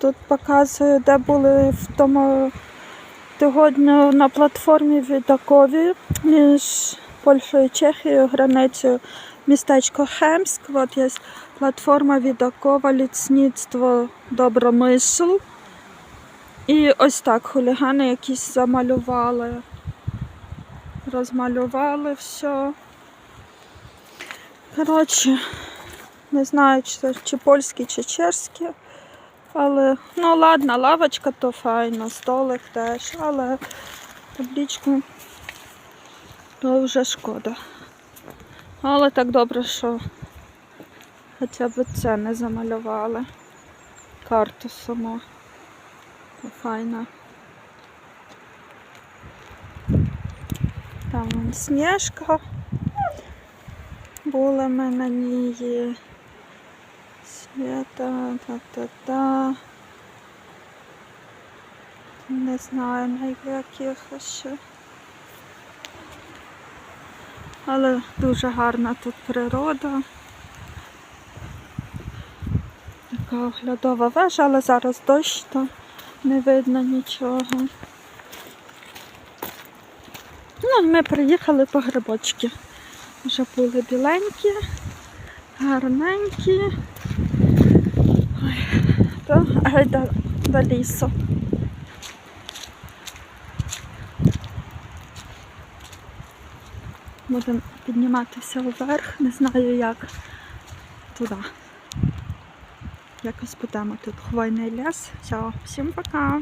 Тут показую, де були в тому тижні на платформі Відакові між Польщею і Чехією, границею містечко Хемськ. От є платформа Відакова, ліцництво Добромисл. І ось так хулігани якісь замалювали. Розмалювали все. Коротше, не знаю, чи, чи польські, чи чешські. Але, ну ладно, лавочка то файна, столик теж, але табличку то вже шкода. Але так добре, що хоча б це не замалювали. Карту саму. То файна. Там вон сніжка. Були ми на ній. Свята, та-та-та. Не знаю на яких ще. Але дуже гарна тут природа. Така оглядова вежа, але зараз дощ, то не видно нічого. Ну, ми приїхали по грибочки. Вже були біленькі, гарненькі. То гайда до лісу. Будемо підніматися вверх, не знаю як туди. Якось будемо тут хвойний ліс. Все, всім пока.